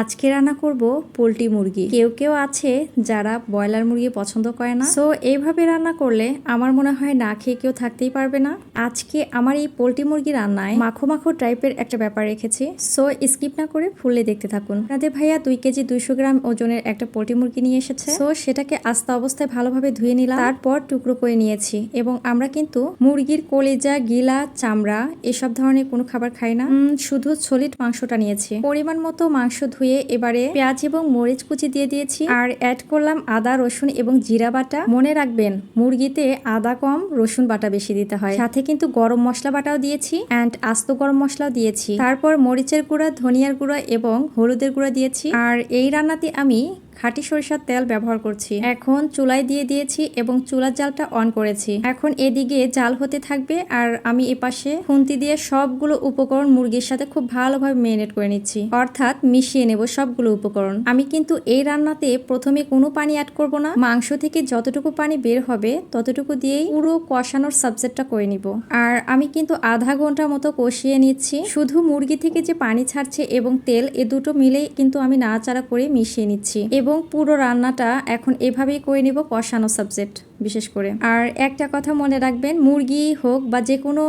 আজকে রান্না করব পোলট্রি মুরগি। কেউ কেউ আছে যারা ব্রয়লার মুরগি পছন্দ করে না। সো এইভাবে রান্না করলে আমার মনে হয় না খেয়ে কেউ থাকতেই পারবে না। আজকে আমার এই পোলট্রি মুরগি রান্নায় মাখো মাখো টাইপের একটা ব্যাপার রেখেছি। সো স্কিপ না করে ফুললে দেখতে থাকুন। আপনাদের ভাইয়া দুই কেজি দুইশো গ্রাম ওজনের একটা পোলট্রি মুরগি নিয়ে এসেছে। সো সেটাকে আস্তা অবস্থায় ভালোভাবে ধুয়ে নিলাম। তারপর টুকরো করে নিয়েছি এবং আমরা কিন্তু মুরগির কলিজা, গিলা, চামড়া এসব ধরনের কোনো খাবার খাই না। শুধু সলিড মাংসটা নিয়েছি। পরিমাণ মতো মাংস ধুয়ে এবারে পেঁয়াজ এবং মরিচ কুচি দিয়ে দিয়েছি। আর অ্যাড করলাম আদা, রসুন এবং জিরা বাটা। মনে রাখবেন, মুরগিতে আদা কম, রসুন বাটা বেশি দিতে হয়। সাথে কিন্তু গরম মশলা বাটাও দিয়েছি অ্যান্ড আস্ত গরম মশলাও দিয়েছি। তারপর মরিচের গুঁড়া, ধনিয়ার গুঁড়া এবং হলুদের গুঁড়া দিয়েছি। আর এই রান্নাতে আমি খাঁটি সরিষার তেল ব্যবহার করছি। এখন চুলায় দিয়ে দিয়েছি এবং চুলার জালটা অন করেছি। এখন এদিকে জাল হতে থাকবে আর আমি এপাশে খুন্তি দিয়ে সবগুলো উপকরণ মুরগির সাথে খুব ভালোভাবে মেরিনেট করে নিচ্ছি। অর্থাৎ মিশিয়ে নেব সবগুলো উপকরণ। আমি কিন্তু এই রান্নাতে প্রথমে কোনো পানি অ্যাড করব না। মাংস থেকে যতটুকু পানি বের হবে ততটুকু দিয়েই পুরো কষানোর সাবজেক্টটা করে নিব। আর আমি কিন্তু আধা ঘণ্টার মতো কষিয়ে নিচ্ছি। শুধু মুরগি থেকে যে পানি ছাড়ছে এবং তেল, এ দুটো মিলেই কিন্তু আমি নাড়াচাড়া করে মিশিয়ে নিচ্ছি। এবং পুরো রান্নাটা এখন এভাবেই করে নিব কষানো সাবজেক্ট। বিশেষ করে। আর একটা কথা মনে রাখবেন মুরগি হোক বা যে কোনো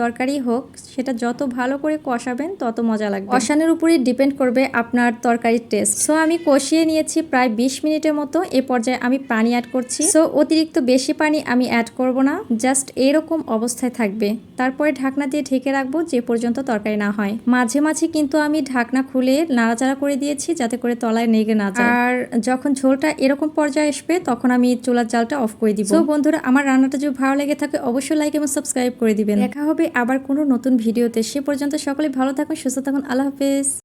তরকারি হোক সেটা যত ভালো করে কষাবেন তত মজা লাগবে। কষানোর উপরে ডিপেন্ড করবে আপনার তরকারির টেস্ট সো আমি কষিয়ে নিয়েছি প্রায় বিশ মিনিটের মতো। এ পর্যায়ে আমি পানি অ্যাড করছি। সো অতিরিক্ত বেশি পানি আমি অ্যাড করব না। জাস্ট এরকম অবস্থায় থাকবে। তারপরে ঢাকনা দিয়ে ঢেকে রাখব যে পর্যন্ত তরকারি না হয়। মাঝে মাঝে কিন্তু আমি ঢাকনা খুলে নাড়াচাড়া করে দিয়েছি যাতে করে তলায় নেগে না যায়। আর যখন ঝোলটা এরকম পর্যায়ে আসবে তখন আমি চুলার জালটা অফ করে দিব। তো বন্ধুরা আমার রান্নাটা যদি ভালো লেগে থাকে অবশ্যই লাইক এবং সাবস্ক্রাইব করে দিবেন। দেখা হবে আবার কোনো নতুন ভিডিওতে। সে পর্যন্ত সকলে ভালো থাকুন সুস্থ থাকুন। আল্লাহ হাফেজ।